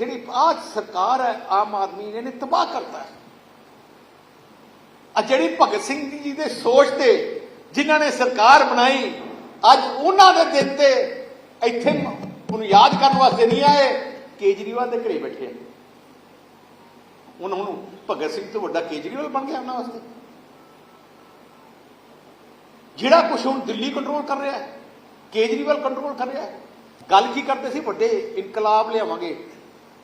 ਜਿਹੜੀ ਆਹ ਸਰਕਾਰ ਹੈ, ਆਮ ਆਦਮੀ ਨੇ ਨੇ ਤਬਾਹ ਕਰਤਾ ਹੈ। ਆ ਜਿਹੜੀ ਭਗਤ ਸਿੰਘ ਜੀ ਦੇ ਸੋਚ ਤੇ ਜਿਨ੍ਹਾਂ ਨੇ ਸਰਕਾਰ ਬਣਾਈ, ਅੱਜ ਉਹਨਾਂ ਦੇ ਦਿਨ ਤੇ ਇੱਥੇ ਉਹਨੂੰ ਯਾਦ ਕਰਨ ਵਾਸਤੇ ਨਹੀਂ ਆਏ, ਕੇਜਰੀਵਾਲ ਦੇ ਘਰੇ ਬੈਠੇ ਆ। ਹੁਣ ਹੁਣ ਭਗਤ ਸਿੰਘ ਤੋਂ ਵੱਡਾ ਕੇਜਰੀਵਾਲ ਬਣ ਗਿਆ ਉਹਨਾਂ ਵਾਸਤੇ। ਜਿਹੜਾ ਕੁਝ ਹੁਣ ਦਿੱਲੀ ਕੰਟਰੋਲ ਕਰ ਰਿਹਾ ਹੈ, ਕੇਜਰੀਵਾਲ ਕੰਟਰੋਲ ਕਰ ਰਿਹਾ ਹੈ। ਗੱਲ ਕੀ ਕਰਦੇ ਸੀ? ਵੱਡੇ ਇਨਕਲਾਬ ਲਿਆਵਾਂਗੇ।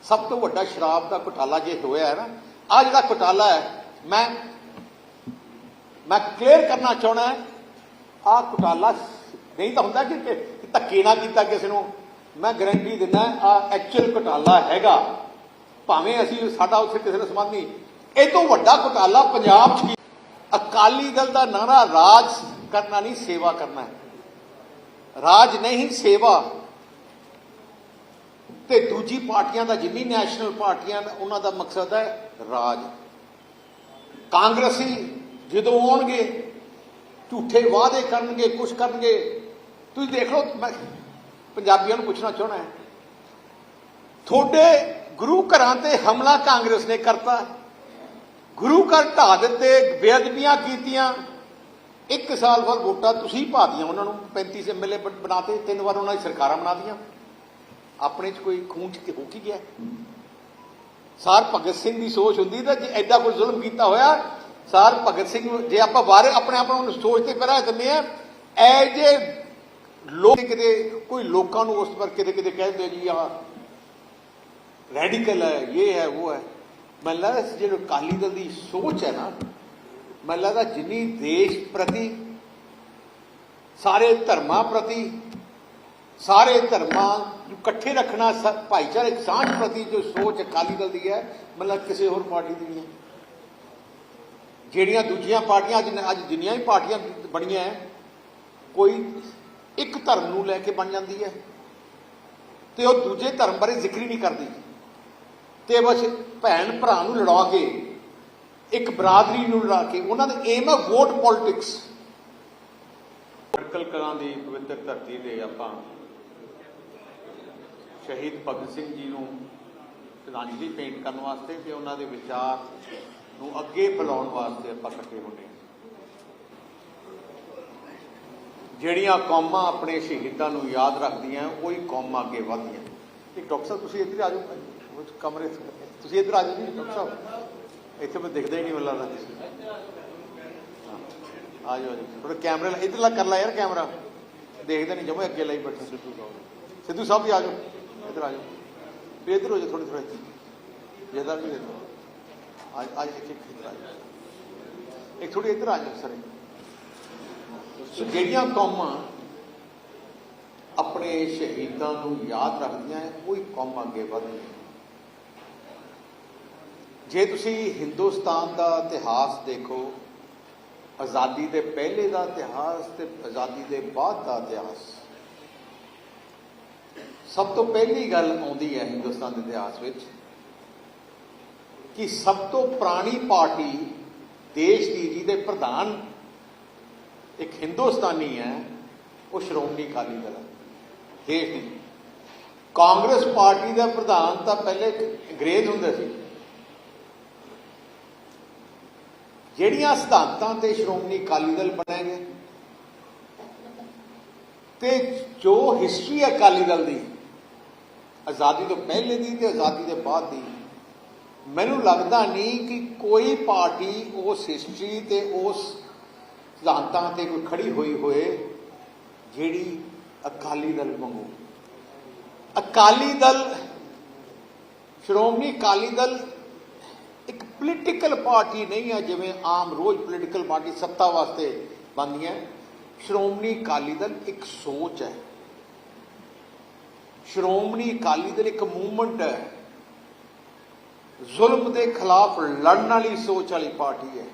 ਸਭ ਤੋਂ ਵੱਡਾ ਸ਼ਰਾਬ ਦਾ ਘੁਟਾਲਾ ਜੇ ਹੋਇਆ ਹੈ ਨਾ ਆ ਜਿਹੜਾ ਘੁਟਾਲਾ ਹੈ, ਮੈਂ ਮੈਂ ਕਲੀਅਰ ਕਰਨਾ ਚਾਹਣਾ ਆ ਘੁਟਾਲਾ ਨਹੀਂ ਤਾਂ ਹੁੰਦਾ ਕਿ ਧੱਕੇ ਨਾ ਕੀਤਾ ਕਿਸੇ ਨੂੰ। ਮੈਂ ਗਾਰੰਟੀ ਦਿੰਦਾ ਆ ਐਕਚੁਅਲ ਘੁਟਾਲਾ ਹੈਗਾ। ਭਾਵੇਂ ਅਸੀਂ ਸਾਡਾ ਉੱਥੇ ਕਿਸੇ ਨਾਲ ਸੰਬੰਧ ਨਹੀਂ। ਇਹ ਤੋਂ ਵੱਡਾ ਘੁਟਾਲਾ ਪੰਜਾਬ 'ਚ ਕੀ? ਅਕਾਲੀ ਦਲ ਦਾ ਨਾਰਾ ਰਾਜ ਕਰਨਾ ਨਹੀਂ, ਸੇਵਾ ਕਰਨਾ ਹੈ। ਰਾਜ ਨਹੀਂ, ਸੇਵਾ। ਤੇ ਦੂਜੀ ਪਾਰਟੀਆਂ ਦਾ ਜਿੰਨੀ ਨੈਸ਼ਨਲ ਪਾਰਟੀਆਂ ਨੇ, ਉਹਨਾਂ ਦਾ ਮਕਸਦ ਹੈ ਰਾਜ। ਕਾਂਗਰਸੀ ਜਦੋਂ ਆਉਣਗੇ ਝੂਠੇ ਵਾਅਦੇ ਕਰਨਗੇ ਕੁਛ ਕਰਨਗੇ ਤੁਸੀਂ ਦੇਖ ਲਓ ਮੈਂ ਪੰਜਾਬੀਆਂ ਨੂੰ ਪੁੱਛਣਾ ਚਾਹਣਾ ਹੈ। ਤੁਹਾਡੇ ਗੁਰੂ ਘਰਾਂ ਤੇ ਹਮਲਾ ਕਾਂਗਰਸ ਨੇ ਕਰਤਾ। ਗੁਰੂ ਘਰ ਢਾ ਦਿੱਤੇ ਬੇਅਦਬੀਆਂ ਕੀਤੀਆਂ। ਇੱਕ ਸਾਲ ਬਾਅਦ ਵੋਟਾਂ ਤੁਸੀਂ ਪਾਤੀਆਂ ਉਹਨਾਂ ਨੂੰ 35 ਐਮਐਲਏ ਬਣਾਤੇ ਤਿੰਨ ਵਾਰ ਉਹਨਾਂ ਦੀ ਸਰਕਾਰਾਂ ਬਣਾਤੀਆਂ ਆਪਣੇ ਚ ਕੋਈ ਖੂਨ ਚ ਹੋ ਕੀ ਗਿਆ? ਸਾਰ ਭਗਤ ਸਿੰਘ ਦੀ ਸੋਚ ਹੁੰਦੀ ਤਾਂ ਜੇ ਐਡਾ ਕੋਈ ਜ਼ੁਲਮ ਕੀਤਾ ਹੋਇਆ, ਸਾਰ ਭਗਤ ਸਿੰਘ ਜੇ ਆਪਾਂ ਬਾਰੇ ਆਪਣੇ ਆਪ ਨੂੰ ਸੋਚ ਤੇ ਪਹਿਰਾ ਦਿੰਦੇ ਆ ਐ ਜੇ ਲੋਕ ਕਿਤੇ, ਕੋਈ ਲੋਕਾਂ ਨੂੰ ਉਸ ਪਰ ਕਿਤੇ ਕਿਤੇ ਕਹਿੰਦੇ ਜੀ ਆ ਰੈਡੀਕਲ ਹੈ, ਇਹ ਹੈ, ਉਹ ਹੈ। ਮੈਨੂੰ ਲੱਗਦਾ ਇਸ ਜਿਹੜੇ ਅਕਾਲੀ ਦਲ ਦੀ ਸੋਚ ਹੈ ਨਾ, ਮੈਨੂੰ ਲੱਗਦਾ ਜਿੰਨੀ ਦੇਸ਼ ਪ੍ਰਤੀ, ਸਾਰੇ ਧਰਮਾਂ ਪ੍ਰਤੀ, ਸਾਰੇ ਧਰਮਾਂ ਨੂੰ ਇਕੱਠੇ ਰੱਖਣਾ ਭਾਈਚਾਰਕ ਸਾਂਝ ਪ੍ਰਤੀ ਜੋ ਸੋਚ ਅਕਾਲੀ ਦਲ ਦੀ ਹੈ, ਮਤਲਬ ਕਿਸੇ ਹੋਰ ਪਾਰਟੀ ਦੀ ਨਹੀਂ ਹੈ। ਜਿਹੜੀਆਂ ਦੂਜੀਆਂ ਪਾਰਟੀਆਂ ਅੱਜ ਅੱਜ ਜਿੰਨੀਆਂ ਵੀ ਪਾਰਟੀਆਂ ਬਣੀਆਂ ਕੋਈ ਇੱਕ ਧਰਮ ਨੂੰ ਲੈ ਕੇ ਬਣ ਜਾਂਦੀ ਹੈ ਤੇ ਉਹ ਦੂਜੇ ਧਰਮ ਬਾਰੇ ਜ਼ਿਕਰ ਹੀ ਨਹੀਂ ਕਰਦੀ। ਤੇ ਬਸ ਭੈਣ ਭਰਾ ਨੂੰ ਲੜਾ ਕੇ, ਇੱਕ ਬਰਾਦਰੀ ਨੂੰ ਲੜਾ ਕੇ, ਉਹਨਾਂ ਦਾ ਏਮ ਹੈ ਵੋਟ ਪੋਲਿਟਿਕਸ ਸਰਕਲ ਕਲਾਂ ਦੀ ਪਵਿੱਤਰ ਧਰਤੀ ਦੇ ਆਪਾਂ ਸ਼ਹੀਦ ਭਗਤ ਸਿੰਘ ਜੀ ਨੂੰ ਸ਼ਰਧਾਂਜਲੀ ਭੇਂਟ ਕਰਨ ਵਾਸਤੇ ਤੇ ਉਹਨਾਂ ਦੇ ਵਿਚਾਰ ਨੂੰ ਅੱਗੇ ਫੈਲਾਉਣ ਵਾਸਤੇ ਆਪਾਂ ਇਕੱਠੇ ਹੁੰਦੇ ਹਾਂ। ਜਿਹੜੀਆਂ ਕੌਮਾਂ ਆਪਣੇ ਸ਼ਹੀਦਾਂ ਨੂੰ ਯਾਦ ਰੱਖਦੀਆਂ, ਉਹੀ ਕੌਮਾਂ ਅੱਗੇ ਵਧਦੀਆਂ। ਇੱਕ ਡਾਕਟਰ ਸਾਹਿਬ, ਤੁਸੀਂ ਇੱਧਰ ਆ ਜਾਓ ਉਹ ਕਮਰੇ ਤੁਸੀਂ ਇੱਧਰ ਆ ਜਾਓ ਜੀ, ਡਾਕਟਰ ਸਾਹਿਬ। ਇੱਥੇ ਮੈਂ ਦਿਖਦਾ ਹੀ ਨਹੀਂ, ਮੈਨੂੰ ਲੱਗਦਾ ਆ ਜਾਓ ਜੀ। ਥੋੜਾ ਕੈਮਰੇ ਲਾ ਇੱਧਰ ਲਾ ਕਰ ਲੈ ਯਾਰ ਕੈਮਰਾ। ਦੇਖਦੇ ਨਹੀਂ, ਜਮੇ ਅੱਗੇ ਲਈ ਬੈਠੇ ਸਿੱਧੂ ਸਾਹਿਬ। ਸਿੱਧੂ ਸਾਹਿਬ ਵੀ ਆ ਜਾਓ। ਇੱਧਰ ਆ ਜਾਓ। ਵੀ ਇੱਧਰ ਹੋ ਜਾਓ ਥੋੜੀ ਥੋੜੀ ਜਿਹਦਾ ਵੀ ਦੇਖੋ ਅੱਜ ਅੱਜ ਇੱਕ ਇੱਕ ਇੱਧਰ ਆ ਜਾਓ। ਇੱਕ ਥੋੜੀ ਇੱਧਰ ਆ ਜਾਓ ਸਰ। ਸੋ ਜਿਹੜੀਆਂ ਕੌਮਾਂ ਆਪਣੇ ਸ਼ਹੀਦਾਂ ਨੂੰ ਯਾਦ ਰੱਖਦੀਆਂ ਹੈ ਉਹੀ ਕੌਮਾਂ ਅੱਗੇ ਵਧਦੀਆਂ ਜੇ ਤੁਸੀਂ ਹਿੰਦੁਸਤਾਨ ਦਾ ਇਤਿਹਾਸ ਦੇਖੋ, ਆਜ਼ਾਦੀ ਦੇ ਪਹਿਲੇ ਦਾ ਇਤਿਹਾਸ ਤੇ ਆਜ਼ਾਦੀ ਦੇ ਬਾਅਦ ਦਾ ਇਤਿਹਾਸ ਸਭ ਤੋਂ ਪਹਿਲੀ ਗੱਲ ਆਉਂਦੀ ਹੈ ਹਿੰਦੁਸਤਾਨ ਦੇ ਇਤਿਹਾਸ ਵਿੱਚ ਕਿ ਸਭ ਤੋਂ ਪੁਰਾਣੀ ਪਾਰਟੀ ਦੇਸ਼ ਦੀ, ਜਿਹਦੇ ਪ੍ਰਧਾਨ ਇੱਕ ਹਿੰਦੁਸਤਾਨੀ ਹੈ, ਉਹ ਸ਼੍ਰੋਮਣੀ ਅਕਾਲੀ ਦਲ ਹੈ। ਦੇਸ਼ ਦੀ। ਕਾਂਗਰਸ ਪਾਰਟੀ ਦਾ ਪ੍ਰਧਾਨ ਤਾਂ ਪਹਿਲੇ ਅੰਗਰੇਜ਼ ਹੁੰਦੇ ਸੀ। ਜਿਹੜੀਆਂ ਸਿਧਾਂਤਾਂ ਤੇ ਸ਼੍ਰੋਮਣੀ ਅਕਾਲੀ ਦਲ ਬਣਿਆ ਗਿਆ, ਤੇ ਜੋ ਹਿਸਟਰੀ ਹੈ ਅਕਾਲੀ ਦਲ ਦੀ ਆਜ਼ਾਦੀ ਤੋਂ ਪਹਿਲੇ ਦੀ ਤੇ ਆਜ਼ਾਦੀ ਦੇ ਬਾਅਦ ਦੀ। ਮੈਨੂੰ ਲੱਗਦਾ ਨਹੀਂ ਕਿ ਕੋਈ ਪਾਰਟੀ ਉਸ ਹਿਸਟਰੀ ਤੇ ਉਸ ਸਿਧਾਂਤਾਂ ਤੇ ਕੋਈ ਖੜੀ ਹੋਈ ਹੋਏ ਜਿਹੜੀ ਅਕਾਲੀ ਦਲ ਵਾਂਗੂ। ਅਕਾਲੀ ਦਲ, ਸ਼੍ਰੋਮਣੀ ਅਕਾਲੀ ਦਲ ਇੱਕ ਪੋਲੀਟੀਕਲ ਪਾਰਟੀ ਨਹੀਂ ਹੈ ਜਿਵੇਂ ਆਮ ਰੋਜ਼ ਪੋਲੀਟੀਕਲ ਪਾਰਟੀ ਸੱਤਾ ਵਾਸਤੇ ਬਣਦੀਆਂ। ਸ਼੍ਰੋਮਣੀ ਅਕਾਲੀ ਦਲ ਇੱਕ ਸੋਚ ਹੈ। ਸ਼੍ਰੋਮਣੀ ਅਕਾਲੀ ਦਲ ਇੱਕ ਮੂਵਮੈਂਟ ਹੈ। ਜ਼ੁਲਮ ਦੇ ਖਿਲਾਫ ਲੜਨ ਵਾਲੀ ਸੋਚ ਵਾਲੀ ਪਾਰਟੀ ਹੈ।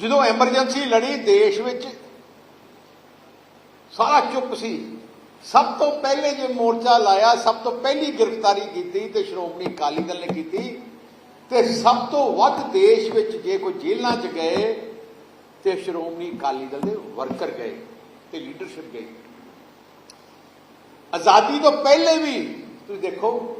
ਜਦੋਂ ਐਮਰਜੈਂਸੀ ਲੜੀ, ਦੇਸ਼ ਵਿੱਚ ਸਾਰਾ ਚੁੱਪ ਸੀ। ਸਭ ਤੋਂ ਪਹਿਲੇ ਜੇ ਮੋਰਚਾ ਲਾਇਆ, ਸਭ ਤੋਂ ਪਹਿਲੀ ਗ੍ਰਿਫਤਾਰੀ ਕੀਤੀ ਤੇ ਸ਼੍ਰੋਮਣੀ ਅਕਾਲੀ ਦਲ ਨੇ ਕੀਤੀ। ਤੇ ਸਭ ਤੋਂ ਵੱਧ ਦੇਸ਼ ਵਿੱਚ ਜੇ ਕੋਈ ਜੇਲ੍ਹਾਂ 'ਚ ਗਏ, ਤੇ ਸ਼੍ਰੋਮਣੀ ਅਕਾਲੀ ਦਲ ਦੇ ਵਰਕਰ ਗਏ ਤੇ ਲੀਡਰਸ਼ਿਪ ਗਈ। ਆਜ਼ਾਦੀ ਤੋਂ ਪਹਿਲੇ ਵੀ ਤੁਸੀਂ ਦੇਖੋ,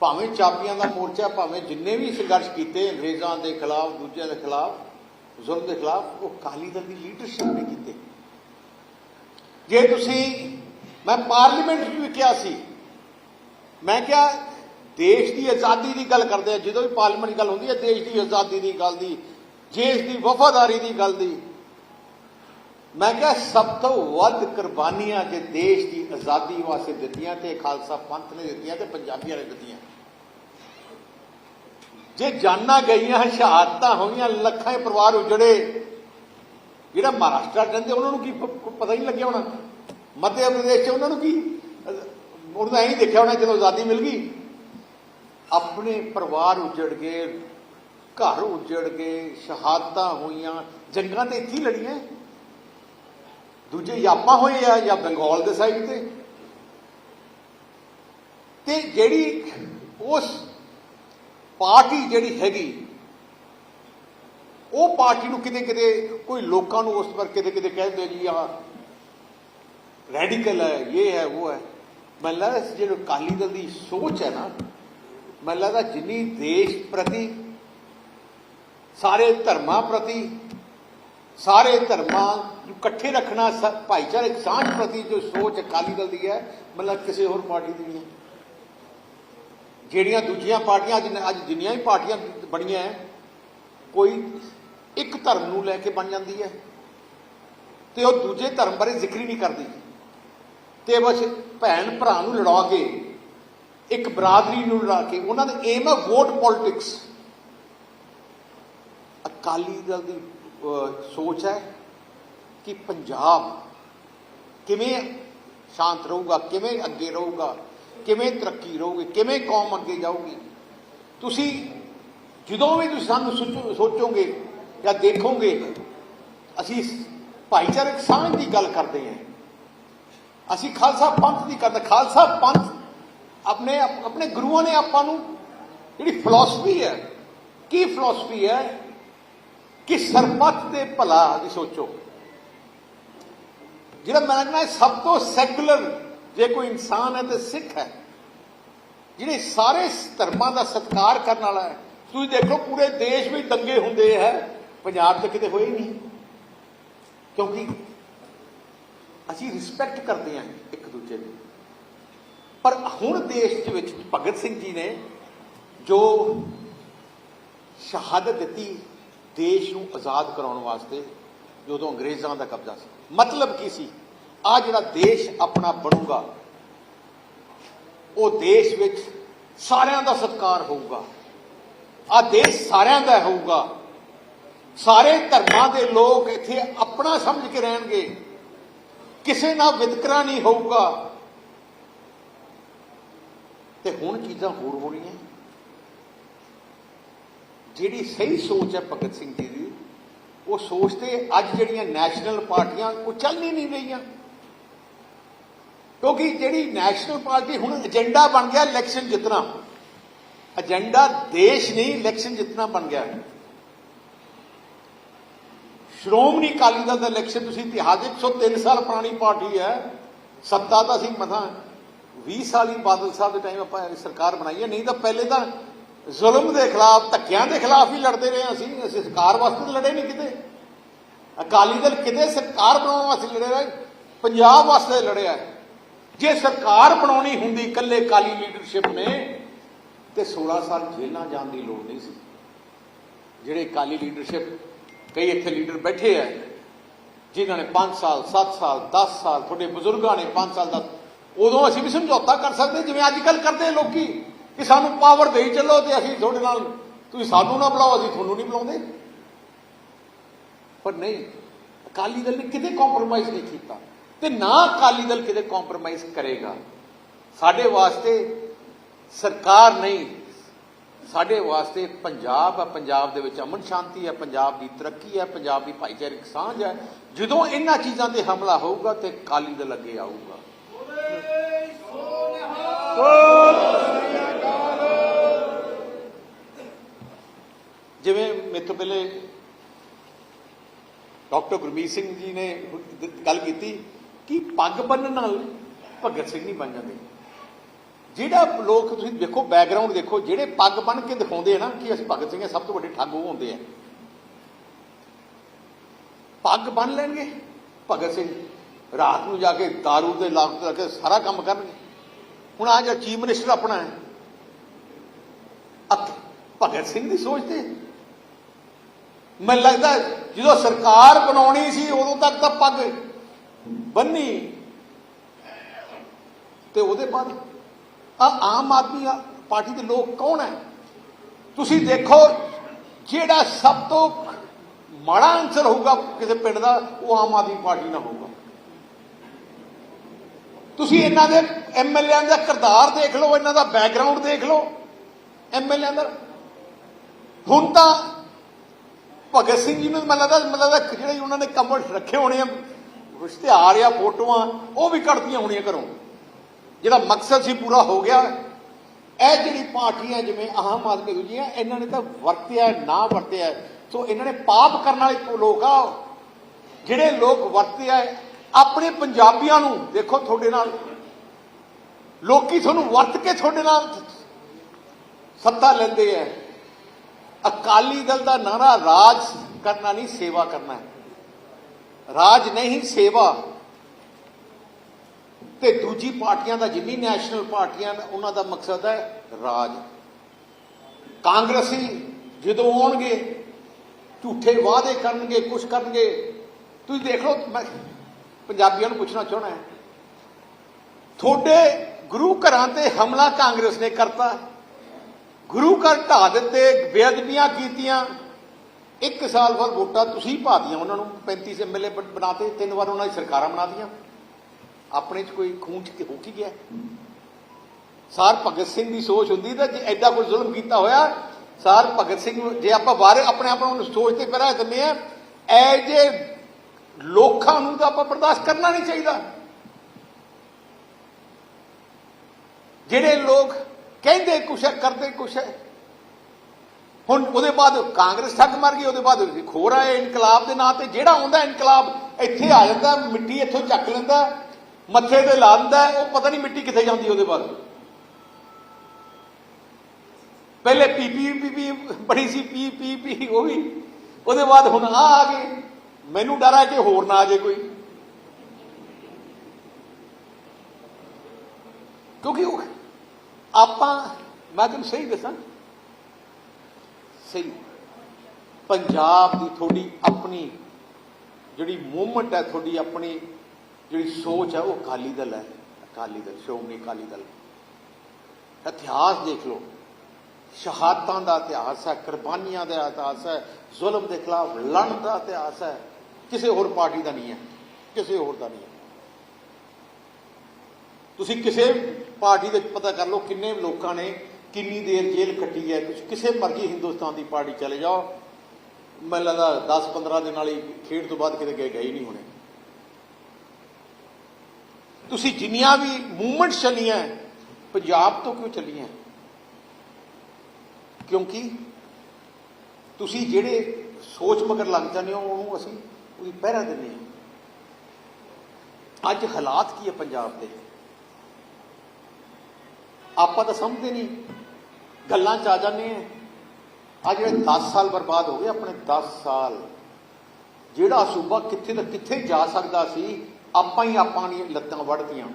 ਭਾਵੇਂ ਚਾਬੀਆਂ ਦਾ ਮੋਰਚਾ, ਭਾਵੇਂ ਜਿੰਨੇ ਵੀ ਸੰਘਰਸ਼ ਕੀਤੇ ਅੰਗਰੇਜ਼ਾਂ ਦੇ ਖਿਲਾਫ, ਦੂਜਿਆਂ ਦੇ ਖਿਲਾਫ ਜ਼ੁਲਮ ਦੇ ਖਿਲਾਫ, ਉਹ ਅਕਾਲੀ ਦਲ ਦੀ ਲੀਡਰਸ਼ਿਪ ਨੇ ਕੀਤੇ। ਜੇ ਤੁਸੀਂ, ਮੈਂ ਪਾਰਲੀਮੈਂਟ 'ਚ ਵੀ ਕਿਹਾ ਸੀ, ਮੈਂ ਕਿਹਾ ਦੇਸ਼ ਦੀ ਆਜ਼ਾਦੀ ਦੀ ਗੱਲ ਕਰਦੇ ਆ, ਜਦੋਂ ਵੀ ਪਾਰਲੀਮੈਂਟ ਗੱਲ ਹੁੰਦੀ ਹੈ ਦੇਸ਼ ਦੀ ਆਜ਼ਾਦੀ ਦੀ ਗੱਲ ਦੀ ਦੇਸ਼ ਦੀ ਵਫਾਦਾਰੀ ਦੀ ਗੱਲ ਦੀ ਮੈਂ ਕਿਹਾ, ਸਭ ਤੋਂ ਵੱਧ ਕੁਰਬਾਨੀਆਂ ਜੇ ਦੇਸ਼ ਦੀ ਆਜ਼ਾਦੀ ਵਾਸਤੇ ਦਿੱਤੀਆਂ ਤੇ ਖਾਲਸਾ ਪੰਥ ਨੇ ਦਿੱਤੀਆਂ ਤੇ ਪੰਜਾਬੀਆਂ ਨੇ ਦਿੱਤੀਆਂ। ਜੇ ਜਾਨਾਂ ਗਈਆਂ, ਸ਼ਹਾਦਤਾਂ ਹੋਈਆਂ, ਲੱਖਾਂ ਪਰਿਵਾਰ ਉਜੜੇ, ਜਿਹੜਾ ਮਹਾਰਾਸ਼ਟਰ ਰਹਿੰਦੇ, ਉਹਨਾਂ ਨੂੰ ਕੀ ਪਤਾ ਹੀ ਨਹੀਂ ਲੱਗਿਆ ਹੋਣਾ। ਮੱਧ ਪ੍ਰਦੇਸ਼ 'ਚ ਉਹਨਾਂ ਨੂੰ ਕੀ ਅਹ ਉਹਨਾਂ ਦਾ ਐਂ ਦੇਖਿਆ ਹੋਣਾ ਜਦੋਂ ਆਜ਼ਾਦੀ ਮਿਲ ਗਈ। ਆਪਣੇ ਪਰਿਵਾਰ ਉਜੜ ਗਏ, ਘਰ ਉਜੜ ਗਏ, ਸ਼ਹਾਦਤਾਂ ਹੋਈਆਂ, ਜੰਗਾਂ ਤੇ ਇੱਥੇ ਲੜੀਆਂ। ਦੂਜੇ ਯਾਪਾ ਹੋਏ ਆ ਜਾਂ ਬੰਗਾਲ ਦੇ ਸਾਈਡ ਤੇ। ਤੇ ਜਿਹੜੀ ਉਸ ਪਾਰਟੀ ਜਿਹੜੀ ਹੈਗੀ, ਉਹ ਪਾਰਟੀ ਨੂੰ ਕਿਤੇ ਕਿਤੇ ਕੋਈ ਲੋਕਾਂ ਨੂੰ ਉਸ ਪਰ ਕਿਤੇ ਕਿਤੇ ਕਹਿੰਦੇ ਜੀ ਆ ਰੈਡੀਕਲ ਹੈ, ਇਹ ਹੈ, ਉਹ ਹੈ। ਮੈਨੂੰ ਲੱਗਦਾ ਇਸ ਜਿਹੜੀ ਅਕਾਲੀ ਦਲ ਦੀ ਸੋਚ ਹੈ ਨਾ, ਮੈਨੂੰ ਲੱਗਦਾ ਜਿੰਨੀ ਦੇਸ਼ ਪ੍ਰਤੀ, ਸਾਰੇ ਧਰਮਾਂ ਪ੍ਰਤੀ ਸਾਰੇ ਧਰਮਾਂ ਨੂੰ ਇਕੱਠੇ ਰੱਖਣਾ ਸ- ਭਾਈਚਾਰਕ ਸਾਂਝ ਪ੍ਰਤੀ ਜੋ ਸੋਚ ਅਕਾਲੀ ਦਲ ਦੀ ਹੈ ਮਤਲਬ ਕਿਸੇ ਹੋਰ ਪਾਰਟੀ ਦੀ ਨਹੀਂ। ਹੈ ਜਿਹੜੀਆਂ ਦੂਜੀਆਂ ਪਾਰਟੀਆਂ ਅੱਜ ਅੱਜ ਜਿੰਨੀਆਂ ਵੀ ਪਾਰਟੀਆਂ ਬਣੀਆਂ ਹੈ, ਕੋਈ ਇੱਕ ਧਰਮ ਨੂੰ ਲੈ ਕੇ ਬਣ ਜਾਂਦੀ ਹੈ ਤੇ ਉਹ ਦੂਜੇ ਧਰਮ ਬਾਰੇ ਜ਼ਿਕਰ ਹੀ ਨਹੀਂ ਕਰਦੀ। ਤੇ ਬਸ ਭੈਣ ਭਰਾ ਨੂੰ ਲੜਾ ਕੇ ਇੱਕ ਬਰਾਦਰੀ ਨੂੰ ਲੜਾ ਕੇ ਉਹਨਾਂ ਦਾ ਏਮ ਹੈ ਵੋਟ ਪੋਲਿਟਿਕਸ ਅਕਾਲੀ ਦਲ ਦੀ ਸੋਚ ਹੈ ਕਿ ਪੰਜਾਬ ਕਿਵੇਂ ਸ਼ਾਂਤ ਰਹੂਗਾ, ਕਿਵੇਂ ਅੱਗੇ ਰਹੂਗਾ, ਕਿਵੇਂ ਤਰੱਕੀ ਰਹੂਗੀ, ਕਿਵੇਂ ਕੌਮ ਅੱਗੇ ਜਾਊਗੀ। ਤੁਸੀਂ ਜਦੋਂ ਵੀ ਤੁਸੀਂ ਸਾਨੂੰ ਸੋਚੋ- ਸੋਚੋਗੇ ਜਾਂ ਦੇਖੋਗੇ, ਅਸੀਂ ਭਾਈਚਾਰਕ ਸਾਂਝ ਦੀ ਗੱਲ ਕਰਦੇ ਹਾਂ। ਅਸੀਂ ਖਾਲਸਾ ਪੰਥ ਦੀ ਕਰਦੇ ਖਾਲਸਾ ਪੰਥ ਆਪਣੇ ਆਪਣੇ ਗੁਰੂਆਂ ਨੇ ਆਪਾਂ ਨੂੰ ਜਿਹੜੀ ਫਿਲਾਸਫੀ ਹੈ, ਕੀ ਫਿਲਾਸਫੀ ਹੈ ਕਿ ਸਰਬੱਤ ਦੇ ਭਲਾ ਦੀ ਸੋਚੋ। ਜਿਹੜਾ ਮੈਂ ਕਹਿੰਦਾ ਸਭ ਤੋਂ ਸੈਕੂਲਰ ਜੇ ਕੋਈ ਇਨਸਾਨ ਹੈ ਤੇ ਸਿੱਖ ਹੈ, ਜਿਹੜੇ ਸਾਰੇ ਧਰਮਾਂ ਦਾ ਸਤਿਕਾਰ ਕਰਨ ਵਾਲਾ ਹੈ, ਤੁਸੀਂ ਦੇਖੋ ਪੂਰੇ ਦੇਸ਼ ਵਿੱਚ ਦੰਗੇ ਹੁੰਦੇ ਹੈ ਪੰਜਾਬ 'ਚ ਕਿਤੇ ਹੋਏ ਨਹੀਂ। ਕਿਉਂਕਿ ਅਸੀਂ ਰਿਸਪੈਕਟ ਕਰਦੇ ਹਾਂ ਇੱਕ ਦੂਜੇ ਦੀ ਪਰ ਹੁਣ ਦੇਸ਼ ਦੇ ਵਿੱਚ ਭਗਤ ਸਿੰਘ ਜੀ ਨੇ ਜੋ ਸ਼ਹਾਦਤ ਦਿੱਤੀ ਦੇਸ਼ ਨੂੰ ਆਜ਼ਾਦ ਕਰਾਉਣ ਵਾਸਤੇ ਜਦੋਂ ਅੰਗਰੇਜ਼ਾਂ ਦਾ ਕਬਜ਼ਾ ਸੀ। ਮਤਲਬ ਕੀ ਸੀ? ਆ ਜਿਹੜਾ ਦੇਸ਼ ਆਪਣਾ ਬਣੂਗਾ, ਉਹ ਦੇਸ਼ ਵਿੱਚ ਸਾਰਿਆਂ ਦਾ ਸਤਿਕਾਰ ਹੋਊਗਾ। ਆ ਦੇਸ਼ ਸਾਰਿਆਂ ਦਾ ਹੋਊਗਾ। ਸਾਰੇ ਧਰਮਾਂ ਦੇ ਲੋਕ ਇੱਥੇ ਆਪਣਾ ਸਮਝ ਕੇ ਰਹਿਣਗੇ। ਕਿਸੇ ਨਾਲ ਵਿਤਕਰਾ ਨਹੀਂ ਹੋਊਗਾ। ਤੇ ਹੁਣ ਚੀਜ਼ਾਂ ਹੋਰ ਹੋ ਰਹੀਆਂ। ਜਿਹੜੀ ਸਹੀ ਸੋਚ ਹੈ ਭਗਤ ਸਿੰਘ ਜੀ ਦੀ, ਉਹ ਸੋਚ ਤੇ ਅੱਜ ਜਿਹੜੀਆਂ ਨੈਸ਼ਨਲ ਪਾਰਟੀਆਂ, ਉਹ ਚੱਲ ਹੀ ਨਹੀਂ ਰਹੀਆਂ। ਕਿਉਂਕਿ ਜਿਹੜੀ ਨੈਸ਼ਨਲ ਪਾਰਟੀ ਹੁਣ ਏਜੰਡਾ ਬਣ ਗਿਆ ਇਲੈਕਸ਼ਨ ਜਿੱਤਣਾ। ਏਜੰਡਾ ਦੇਸ਼ ਨਹੀਂ, ਇਲੈਕਸ਼ਨ ਜਿੱਤਣਾ ਬਣ ਗਿਆ। ਸ਼੍ਰੋਮਣੀ ਅਕਾਲੀ ਦਲ ਦਾ ਇਲੈਕਸ਼ਨ ਤੁਸੀਂ ਇਤਿਹਾਸ 103 ਸਾਲ ਪੁਰਾਣੀ ਪਾਰਟੀ ਹੈ। ਸੱਤਾ ਤਾਂ ਅਸੀਂ ਮਥਾਂ 20 ਸਾਲ ਹੀ ਬਾਦਲ ਸਾਹਿਬ ਦੇ ਟਾਈਮ ਆਪਾਂ ਸਰਕਾਰ ਬਣਾਈ ਹੈ। ਨਹੀਂ ਤਾਂ ਪਹਿਲੇ ਤਾਂ ਜ਼ੁਲਮ ਦੇ ਖਿਲਾਫ, ਧੱਕਿਆਂ ਦੇ ਖਿਲਾਫ ਹੀ ਲੜਦੇ ਰਹੇ ਹਾਂ ਅਸੀਂ। ਅਸੀਂ ਸਰਕਾਰ ਵਾਸਤੇ ਤਾਂ ਲੜੇ ਨਹੀਂ ਕਿਤੇ। ਅਕਾਲੀ ਦਲ ਕਿਤੇ ਸਰਕਾਰ ਬਣਾਉਣ ਵਾਸਤੇ ਲੜਿਆ। ਪੰਜਾਬ ਵਾਸਤੇ ਲੜਿਆ ਜੇ ਸਰਕਾਰ ਬਣਾਉਣੀ ਹੁੰਦੀ ਇਕੱਲੇ ਅਕਾਲੀ ਲੀਡਰਸ਼ਿਪ ਨੇ, ਤੇ 16 ਸਾਲ ਜੇਲ੍ਹਾਂ ਜਾਣ ਦੀ ਲੋੜ ਨਹੀਂ ਸੀ। ਜਿਹੜੇ ਅਕਾਲੀ ਲੀਡਰਸ਼ਿਪ, ਕਈ ਇੱਥੇ ਲੀਡਰ ਬੈਠੇ ਆ, ਜਿਨ੍ਹਾਂ ਨੇ 5 ਸਾਲ 7 ਸਾਲ 10 ਸਾਲ, ਤੁਹਾਡੇ ਬਜ਼ੁਰਗਾਂ ਨੇ 5 ਸਾਲ ਦਾ, ਉਦੋਂ ਅਸੀਂ ਵੀ ਸਮਝੌਤਾ ਕਰ ਸਕਦੇ, ਜਿਵੇਂ ਅੱਜ ਕੱਲ ਕਰਦੇ ਆ ਲੋਕੀ। ਕਿ ਸਾਨੂੰ ਪਾਵਰ ਦੇਈ ਚੱਲੋ ਤੇ ਅਸੀਂ ਤੁਹਾਡੇ ਨਾਲ ਤੁਸੀਂ ਸਾਨੂੰ ਨਾ ਬੁਲਾਓ ਅਸੀਂ ਤੁਹਾਨੂੰ ਨਹੀਂ ਬੁਲਾਉਂਦੇ। ਪਰ ਨਹੀਂ ਅਕਾਲੀ ਦਲ ਨੇ ਕਿਤੇ ਕੰਪਰੋਮਾਈਜ਼ ਨਹੀਂ ਕੀਤਾ। ਤੇ ਨਾ ਅਕਾਲੀ ਦਲ ਕਿਤੇ ਕੰਪਰੋਮਾਈਜ਼ ਕਰੇਗਾ। ਸਾਡੇ ਵਾਸਤੇ ਸਰਕਾਰ ਨਹੀਂ। ਸਾਡੇ ਵਾਸਤੇ ਪੰਜਾਬ ਹੈ ਪੰਜਾਬ ਦੇ ਵਿੱਚ ਅਮਨ ਸ਼ਾਂਤੀ ਹੈ ਪੰਜਾਬ ਦੀ ਤਰੱਕੀ ਹੈ ਪੰਜਾਬ ਦੀ ਭਾਈਚਾਰਕ ਸਾਂਝ ਹੈ ਜਦੋਂ ਇਹਨਾਂ ਚੀਜ਼ਾਂ ਤੇ ਹਮਲਾ ਹੋਊਗਾ ਤੇ ਅਕਾਲੀ ਦਲ ਅੱਗੇ ਆਊਗਾ। ਜਿਵੇਂ ਮੇਰੇ ਤੋਂ ਪਹਿਲੇ ਡਾਕਟਰ ਗੁਰਮੀਤ ਸਿੰਘ ਜੀ ਨੇ ਗੱਲ ਕੀਤੀ ਕਿ ਪੱਗ ਬੰਨਣ ਨਾਲ ਭਗਤ ਸਿੰਘ ਨਹੀਂ ਬਣ ਜਾਂਦੇ। ਜਿਹੜਾ ਲੋਕ ਤੁਸੀਂ ਦੇਖੋ ਬੈਕਗ੍ਰਾਉਂਡ ਦੇਖੋ, ਜਿਹੜੇ ਪੱਗ ਬੰਨ ਕੇ ਦਿਖਾਉਂਦੇ ਆ ਨਾ ਕਿ ਅਸੀਂ ਭਗਤ ਸਿੰਘ ਦੇ ਸਭ ਤੋਂ ਵੱਡੇ ਠੱਗ ਉਹ ਹੁੰਦੇ ਆ। ਪੱਗ ਬੰਨ ਲੈਣਗੇ ਭਗਤ ਸਿੰਘ। ਰਾਤ ਨੂੰ ਜਾ ਕੇ दारू ਦੇ ਲਾਗ ਲਾ ਕੇ ਸਾਰਾ ਕੰਮ ਕਰਨਗੇ। ਹੁਣ ਆ ਜਿਹੜਾ ਚੀਫ ਮਿਨਿਸਟਰ ਆਪਣਾ ਹੈ ਭਗਤ ਸਿੰਘ ਦੀ ਸੋਚ ਤੇ ਮੈਨੂੰ ਲੱਗਦਾ ਜਦੋਂ ਸਰਕਾਰ ਬਣਾਉਣੀ ਸੀ, ਉਦੋਂ ਤੱਕ ਤਾਂ ਪੱਗ ਬੰਨੀ। ਤੇ ਉਹਦੇ ਬਾਅਦ ਆ ਆਮ ਆਦਮੀ ਪਾਰਟੀ ਦੇ ਲੋਕ ਕੌਣ ਹੈ? ਤੁਸੀਂ ਦੇਖੋ, ਜਿਹੜਾ ਸਭ ਤੋਂ ਮਾੜਾ ਆਨਸਰ ਹੋਊਗਾ ਕਿਸੇ ਪਿੰਡ ਦਾ, ਉਹ ਆਮ ਆਦਮੀ ਪਾਰਟੀ ਨਾਲ ਹੋਊਗਾ। ਤੁਸੀਂ ਇਹਨਾਂ ਦੇ ਐਮਐਲਏਆਂ ਦਾ ਕਿਰਦਾਰ ਦੇਖ ਲਓ, ਇਹਨਾਂ ਦਾ ਬੈਕਗ੍ਰਾਉਂਡ ਦੇਖ ਲਓ। ਐਮਐਲਏਆਂ ਦਾ ਹੁਣ ਤਾਂ ਭਗਤ ਸਿੰਘ ਜੀ ਨੂੰ ਮੈਨੂੰ ਲੱਗਦਾ ਮੈਨੂੰ ਲੱਗਦਾ ਜਿਹੜੇ ਉਹਨਾਂ ਨੇ ਕੰਮ ਰੱਖੇ ਹੋਣੇ ਆ, ਇਸ਼ਤਿਹਾਰ ਜਾਂ ਫੋਟੋਆਂ, ਉਹ ਵੀ ਕੱਢਦੀਆਂ ਹੋਣੀਆਂ ਘਰੋਂ। ਜਿਹੜਾ ਮਕਸਦ ਸੀ ਪੂਰਾ ਹੋ ਗਿਆ। ਇਹ ਜਿਹੜੀ ਪਾਰਟੀਆਂ ਜਿਵੇਂ ਆਮ ਆਦਮੀ ਦੂਜੀਆਂ ਇਹਨਾਂ ਨੇ ਤਾਂ ਵਰਤਿਆ, ਨਾ ਵਰਤਿਆ। ਸੋ ਇਹਨਾਂ ਨੇ ਪਾਪ ਕਰਨ ਵਾਲੇ ਲੋਕ ਆ। ਜਿਹੜੇ ਲੋਕ ਵਰਤਿਆ ਆਪਣੇ ਪੰਜਾਬੀਆਂ ਨੂੰ ਦੇਖੋ ਤੁਹਾਡੇ ਨਾਲ। ਲੋਕੀ ਤੁਹਾਨੂੰ ਵਰਤ ਕੇ ਤੁਹਾਡੇ ਨਾਲ ਸੱਤਾ ਲੈਂਦੇ ਆ। ਅਕਾਲੀ ਦਲ ਦਾ ਨਾਰਾ ਰਾਜ ਕਰਨਾ ਨਹੀਂ, ਸੇਵਾ ਕਰਨਾ ਹੈ। ਰਾਜ ਨਹੀਂ, ਸੇਵਾ। ਤੇ ਦੂਜੀ ਪਾਰਟੀਆਂ ਦਾ ਜਿੰਨੀ ਨੈਸ਼ਨਲ ਪਾਰਟੀਆਂ ਨੇ, ਉਹਨਾਂ ਦਾ ਮਕਸਦ ਹੈ ਰਾਜ। ਕਾਂਗਰਸੀ ਜਦੋਂ ਆਉਣਗੇ, ਝੂਠੇ ਵਾਅਦੇ ਕਰਨਗੇ ਕੁਝ ਕਰਨਗੇ, ਤੁਸੀਂ ਦੇਖ ਲਓ, ਮੈਂ ਪੰਜਾਬੀਆਂ ਨੂੰ ਪੁੱਛਣਾ ਚਾਹਣਾ ਹੈ। ਤੁਹਾਡੇ ਗੁਰੂ ਘਰਾਂ ਤੇ ਹਮਲਾ ਕਾਂਗਰਸ ਨੇ ਕਰਤਾ। ਗੁਰੂ ਘਰ ਢਾ ਦਿੱਤੇ, ਬੇਅਦਬੀਆਂ ਕੀਤੀਆਂ। ਇੱਕ ਸਾਲ ਬਾਅਦ ਵੋਟਾਂ ਤੁਸੀਂ ਪਾਤੀਆਂ ਉਹਨਾਂ ਨੂੰ। 35 ਐਮਐਲਏ ਬਣਾਤੇ, ਤਿੰਨ ਵਾਰ ਉਹਨਾਂ ਦੀ ਸਰਕਾਰਾਂ ਬਣਾਤੀਆਂ ਆਪਣੇ ਚ ਕੋਈ ਖੂਨ ਚ ਹੋ ਕੀ ਗਿਆ? ਸਾਰ ਭਗਤ ਸਿੰਘ ਦੀ ਸੋਚ ਹੁੰਦੀ ਤਾਂ ਜੇ ਐਡਾ ਕੋਈ ਜ਼ੁਲਮ ਕੀਤਾ ਹੋਇਆ, ਸਾਰ ਭਗਤ ਸਿੰਘ ਜੇ ਆਪਾਂ ਬਾਰੇ ਆਪਣੇ ਆਪ ਨੂੰ ਸੋਚ ਤੇ ਪਹਿਰਾ ਦਿੰਦੇ ਆ ਐ ਜੇ ਲੋਕਾਂ ਨੂੰ ਤਾਂ ਆਪਾਂ ਬਰਦਾਸ਼ਤ ਕਰਨਾ ਨਹੀਂ ਚਾਹੀਦਾ। ਜਿਹੜੇ ਲੋਕ ਕਹਿੰਦੇ ਕੁਛ ਹੈ, ਕਰਦੇ ਕੁਛ ਹੈ। ਹੁਣ ਉਹਦੇ ਬਾਅਦ ਕਾਂਗਰਸ ਠੱਗ ਮਰ ਗਈ, ਉਹਦੇ ਬਾਅਦ ਖੋਰ ਆਏ ਇਨਕਲਾਬ ਦੇ ਨਾਂ ਤੇ। ਜਿਹੜਾ ਆਉਂਦਾ ਇਨਕਲਾਬ ਇੱਥੇ ਆ ਜਾਂਦਾ, ਮਿੱਟੀ ਇੱਥੋਂ ਚੱਕ ਲੈਂਦਾ, ਮੱਥੇ ਤੇ ਲਾ ਦਿੰਦਾ, ਉਹ ਪਤਾ ਨਹੀਂ ਮਿੱਟੀ ਕਿੱਥੇ ਜਾਂਦੀ ਉਹਦੇ ਬਾਅਦ। ਪਹਿਲੇ ਪੀਪੀ ਪੀਪੀ ਬੜੀ ਸੀ, ਪੀ ਪੀ ਪੀ, ਉਹ ਵੀ। ਉਹਦੇ ਬਾਅਦ ਹੁਣ ਆ ਆ ਗਏ। ਮੈਨੂੰ ਡਰ ਹੈ ਕਿ ਹੋਰ ਨਾ ਆ ਜੇ ਕੋਈ। ਕਿਉਂਕਿ ਉਹ ਆਪਾਂ, ਮੈਂ ਤੁਹਾਨੂੰ ਸਹੀ ਦੱਸਾਂ? ਸਹੀ। ਪੰਜਾਬ ਦੀ ਤੁਹਾਡੀ ਆਪਣੀ ਜਿਹੜੀ ਮੂਵਮੈਂਟ ਹੈ, ਤੁਹਾਡੀ ਆਪਣੀ ਜਿਹੜੀ ਸੋਚ ਹੈ, ਉਹ ਅਕਾਲੀ ਦਲ ਹੈ। ਅਕਾਲੀ ਦਲ, ਸ਼੍ਰੋਮਣੀ ਅਕਾਲੀ ਦਲ। ਇਤਿਹਾਸ ਦੇਖ ਲਓ। ਸ਼ਹਾਦਤਾਂ ਦਾ ਇਤਿਹਾਸ ਹੈ, ਕੁਰਬਾਨੀਆਂ ਦਾ ਇਤਿਹਾਸ ਹੈ, ਜ਼ੁਲਮ ਦੇ ਖਿਲਾਫ ਲੜਨ ਦਾ ਇਤਿਹਾਸ ਹੈ। ਕਿਸੇ ਹੋਰ ਪਾਰਟੀ ਦਾ ਨਹੀਂ ਹੈ। ਕਿਸੇ ਹੋਰ ਦਾ ਨਹੀਂ ਹੈ। ਤੁਸੀਂ ਕਿਸੇ ਪਾਰਟੀ ਦੇ ਪਤਾ ਕਰ ਲਓ ਕਿੰਨੇ ਲੋਕਾਂ ਨੇ ਕਿੰਨੀ ਦੇਰ ਜੇਲ੍ਹ ਕੱਟੀ ਹੈ। ਤੁਸੀਂ ਕਿਸੇ ਮਰਜ਼ੀ ਹਿੰਦੁਸਤਾਨ ਦੀ ਪਾਰਟੀ ਚਲੇ ਜਾਓ। ਮੈਨੂੰ ਲੱਗਦਾ 10-15 ਦਿਨ ਵਾਲੀ ਖੇਡ ਤੋਂ ਬਾਅਦ ਕਿਤੇ ਗਏ ਗਏ ਨਹੀਂ ਹੋਣੇ। ਤੁਸੀਂ ਜਿੰਨੀਆਂ ਵੀ ਮੂਵਮੈਂਟ ਚੱਲੀਆਂ ਪੰਜਾਬ ਤੋਂ ਕਿਉਂ ਚੱਲੀਆਂ ਕਿਉਂਕਿ ਤੁਸੀਂ ਜਿਹੜੇ ਸੋਚ ਮਗਰ ਲੱਗ ਜਾਂਦੇ ਹੋ, ਉਹਨੂੰ ਅਸੀਂ ਉਹਦੀ ਪਹਿਰਾ ਦਿੰਦੇ ਹਾਂ। ਅੱਜ ਹਾਲਾਤ ਕੀ ਹੈ ਪੰਜਾਬ ਦੇ? ਆਪਾਂ ਤਾਂ ਸਮਝਦੇ ਨਹੀਂ। ਗੱਲਾਂ ਚ ਆ ਜਾਂਦੇ ਆ ਆ ਜਿਹੜੇ 10 ਸਾਲ ਬਰਬਾਦ ਹੋ ਗਏ, ਆਪਣੇ 10 ਸਾਲ। ਜਿਹੜਾ ਸੂਬਾ ਕਿੱਥੇ ਦਾ ਕਿੱਥੇ ਜਾ ਸਕਦਾ ਸੀ, ਆਪਾਂ ਹੀ ਆਪਾਂ ਦੀਆਂ ਲੱਤਾਂ ਵੜਦੀਆਂ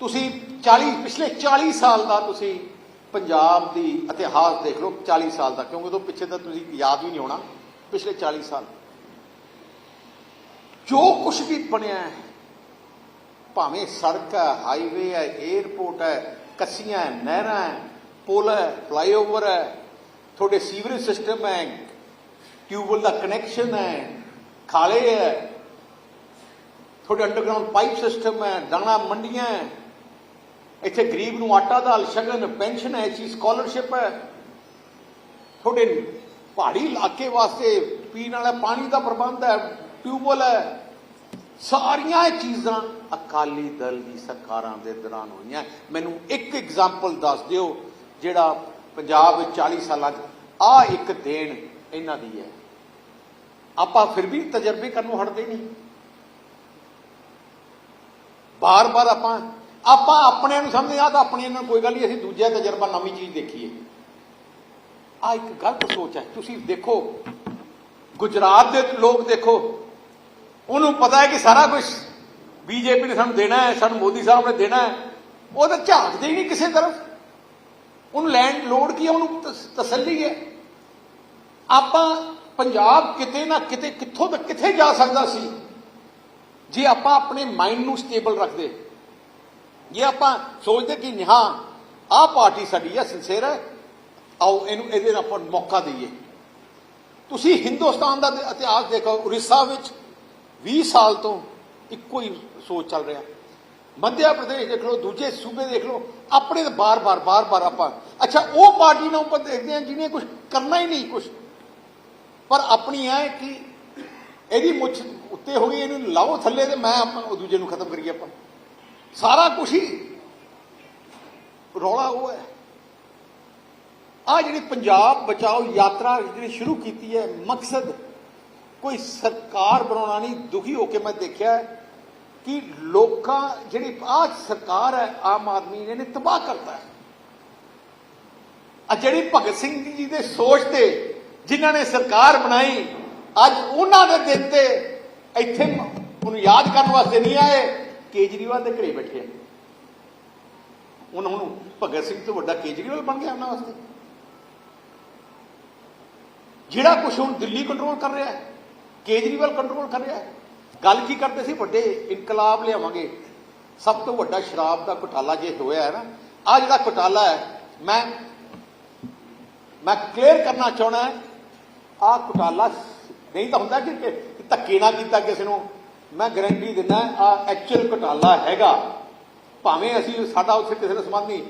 ਤੁਸੀਂ 40 ਪਿਛਲੇ 40 ਸਾਲ ਦਾ ਤੁਸੀਂ ਪੰਜਾਬ ਦੀ ਇਤਿਹਾਸ ਦੇਖ ਲਓ 40 ਸਾਲ ਦਾ। ਕਿਉਂਕਿ ਉਦੋਂ ਪਿੱਛੇ ਤਾਂ ਤੁਸੀਂ ਯਾਦ ਵੀ ਨਹੀਂ ਹੋਣਾ, ਪਿਛਲੇ 40 ਸਾਲ। ਜੋ ਕੁਝ ਵੀ ਬਣਿਆ ਹੈ ਭਾਵੇਂ ਸੜਕ ਹੈ ਹਾਈਵੇ ਹੈ 에ਅਰਪੋਰਟ ਹੈ, ਕੱਸੀਆਂ ਹੈ, ਨਹਿਰਾਂ ਹੈ, ਪੁਲ ਹੈ ਫਲਾਈਓਵਰ ਹੈ, ਤੁਹਾਡੇ ਸੀਵਰੇਜ ਸਿਸਟਮ ਹੈ ਟਿਊਬਵੈਲ ਦਾ ਕਨੈਕਸ਼ਨ ਹੈ, ਖਾਲੇ ਹੈ, ਤੁਹਾਡੇ ਅੰਡਰਗਰਾਉਂਡ ਪਾਈਪ ਸਿਸਟਮ ਹੈ, ਦਾਣਾ ਮੰਡੀਆਂ ਹੈ, ਇੱਥੇ ਗਰੀਬ ਨੂੰ ਆਟਾ ਦਾਲ, ਸ਼ਗਨ, ਪੈਨਸ਼ਨ ਹੈ ਚੀਜ਼ ਸਕਾਲਰਸ਼ਿਪ ਹੈ। ਤੁਹਾਡੇ ਪਹਾੜੀ ਇਲਾਕੇ ਵਾਸਤੇ ਪੀਣ ਵਾਲਾ ਪਾਣੀ ਦਾ ਪ੍ਰਬੰਧ ਹੈ ਟਿਊਬਵੈਲ ਹੈ ਸਾਰੀਆਂ ਇਹ ਚੀਜ਼ਾਂ ਅਕਾਲੀ ਦਲ ਦੀ ਸਰਕਾਰਾਂ ਦੇ ਦੌਰਾਨ ਹੋਈਆਂ। ਮੈਨੂੰ ਇੱਕ ਐਗਜ਼ਾਮਪਲ ਦੱਸ ਦਿਓ, ਜਿਹੜਾ ਪੰਜਾਬ ਵਿੱਚ 40 ਸਾਲਾਂ 'ਚ ਆ ਇੱਕ ਦੇਣ ਇਹਨਾਂ ਦੀ ਹੈ। ਆਪਾਂ ਫਿਰ ਵੀ ਤਜਰਬੇ ਕਰਨ ਨੂੰ ਹਟਦੇ ਨਹੀਂ। ਬਾਰ-ਬਾਰ ਆਪਾਂ ਆਪਾਂ ਆਪਣਿਆਂ ਨੂੰ ਸਮਝਦੇ ਆ ਤਾਂ ਆਪਣੇ ਨੂੰ ਕੋਈ ਗੱਲ ਨਹੀਂ, ਅਸੀਂ ਦੂਜਾ ਤਜਰਬਾ ਨਵੀਂ ਚੀਜ਼ ਦੇਖੀਏ। ਆ ਇੱਕ ਗਲਤ ਸੋਚ ਹੈ। ਤੁਸੀਂ ਦੇਖੋ, ਗੁਜਰਾਤ ਦੇ ਲੋਕ ਦੇਖੋ ਉਹਨੂੰ ਪਤਾ ਹੈ ਕਿ ਸਾਰਾ ਕੁਝ ਬੀਜੇਪੀ ਨੇ ਸਾਨੂੰ ਦੇਣਾ ਹੈ, ਸਾਨੂੰ ਮੋਦੀ ਸਾਹਿਬ ਨੇ ਦੇਣਾ ਹੈ। ਉਹ ਤਾਂ ਝਾਕਦੇ ਹੀ ਨਹੀਂ ਕਿਸੇ ਤਰਫ। ਉਹਨੂੰ ਲੈਂਡ ਲੋੜ ਕੀ ਹੈ? ਉਹਨੂੰ ਤਸੱਲੀ ਹੈ। ਆਪਾਂ ਪੰਜਾਬ ਕਿਤੇ ਨਾ ਕਿਤੇ ਕਿੱਥੋਂ ਤੱਕ ਕਿੱਥੇ ਜਾ ਸਕਦਾ ਸੀ? ਜੇ ਆਪਾਂ ਆਪਣੇ ਮਾਈਂਡ ਨੂੰ ਸਟੇਬਲ ਰੱਖਦੇ। ਜੇ ਆਪਾਂ ਸੋਚਦੇ ਕਿ ਹਾਂ, ਆਹ ਪਾਰਟੀ ਸਾਡੀ ਹੈ ਸਿੰਸੀਅਰ ਹੈ, ਆਓ ਇਹਨੂੰ ਇਹਦੇ ਨਾਲ ਆਪਾਂ ਮੌਕਾ ਦਈਏ। ਤੁਸੀਂ ਹਿੰਦੁਸਤਾਨ ਦਾ ਇਤਿਹਾਸ ਦੇਖੋ, ਉੜੀਸਾ ਵਿੱਚ 20 ਸਾਲ ਤੋਂ ਇੱਕੋ ਹੀ ਸੋਚ ਚੱਲ ਰਿਹਾ। ਮੱਧਿਆ ਪ੍ਰਦੇਸ਼ ਦੇਖ ਲਓ, ਦੂਜੇ ਸੂਬੇ ਦੇਖ ਲਓ, ਆਪਣੇ ਤਾਂ ਬਾਰ-ਬਾਰ ਬਾਰ-ਬਾਰ ਆਪਾਂ। ਅੱਛਾ, ਉਹ ਪਾਰਟੀ ਨੂੰ ਆਪਾਂ ਦੇਖਦੇ ਹਾਂ ਜਿਹਨੇ ਕੁਝ ਕਰਨਾ ਹੀ ਨਹੀਂ ਕੁਝ ਪਰ ਆਪਣੀ ਹੈ ਕਿ ਇਹਦੀ ਮੁੱਛ ਉੱਤੇ ਹੋ ਗਈ ਇਹਨੂੰ ਲਾਓ ਥੱਲੇ ਤੇ ਮੈਂ ਆਪਾਂ ਉਹ ਦੂਜੇ ਨੂੰ ਖਤਮ ਕਰੀਏ ਆਪਾਂ। ਸਾਰਾ ਕੁਝ ਹੀ ਰੌਲਾ ਉਹ ਹੈ। ਆ ਜਿਹੜੀ ਪੰਜਾਬ ਬਚਾਓ ਯਾਤਰਾ ਜਿਹੜੀ ਸ਼ੁਰੂ ਕੀਤੀ ਹੈ, ਮਕਸਦ ਕੋਈ ਸਰਕਾਰ ਬਣਾਉਣਾ ਨਹੀਂ, ਦੁਖੀ ਹੋ ਕੇ ਮੈਂ ਦੇਖਿਆ ਕਿ ਲੋਕਾਂ ਜਿਹੜੀ ਆ ਸਰਕਾਰ ਹੈ, ਆਮ ਆਦਮੀ ਨੇ ਇਹਨੇ ਤਬਾਹ ਕਰਤਾ ਹੈ। ਆ ਜਿਹੜੀ ਭਗਤ ਸਿੰਘ ਜੀ ਦੇ ਸੋਚ ਤੇ ਜਿਨ੍ਹਾਂ ਨੇ ਸਰਕਾਰ ਬਣਾਈ, ਅੱਜ ਉਹਨਾਂ ਦੇ ਦਿਨ ਤੇ ਇੱਥੇ ਉਹਨੂੰ ਯਾਦ ਕਰਨ ਵਾਸਤੇ ਨਹੀਂ ਆਏ, ਕੇਜਰੀਵਾਲ ਦੇ ਘਰੇ ਬੈਠੇ ਆ। ਉਹਨਾਂ ਨੂੰ ਭਗਤ ਸਿੰਘ ਤੋਂ ਵੱਡਾ ਕੇਜਰੀਵਾਲ ਬਣ ਗਿਆ ਉਹਨਾਂ ਵਾਸਤੇ। ਜਿਹੜਾ ਕੁਝ ਹੁਣ ਦਿੱਲੀ ਕੰਟਰੋਲ ਕਰ ਰਿਹਾ ਹੈ ਕੇਜਰੀਵਾਲ ਕੰਟਰੋਲ ਕਰ ਰਿਹਾ ਹੈ। ਗੱਲ ਕੀ ਕਰਦੇ ਸੀ? ਵੱਡੇ ਇਨਕਲਾਬ ਲਿਆਵਾਂਗੇ। ਸਭ ਤੋਂ ਵੱਡਾ ਸ਼ਰਾਬ ਦਾ ਘੁਟਾਲਾ ਜੇ ਹੋਇਆ ਹੈ ਨਾ ਆ ਜਿਹੜਾ ਘੁਟਾਲਾ ਹੈ, ਮੈਂ ਮੈਂ ਕਲੀਅਰ ਕਰਨਾ ਚਾਹਣਾ ਹੈ ਆ ਘੁਟਾਲਾ ਨਹੀਂ ਤਾਂ ਹੁੰਦਾ ਕਿ ਧੱਕੇ ਨਾ ਕੀਤਾ ਕਿਸੇ ਨੂੰ। ਮੈਂ ਗਾਰੰਟੀ ਦਿੰਦਾ ਆ ਐਕਚੁਅਲ ਘੁਟਾਲਾ ਹੈਗਾ। ਭਾਵੇਂ ਅਸੀਂ ਸਾਡਾ ਉੱਥੇ ਕਿਸੇ ਨਾਲ ਸੰਬੰਧ ਨਹੀਂ।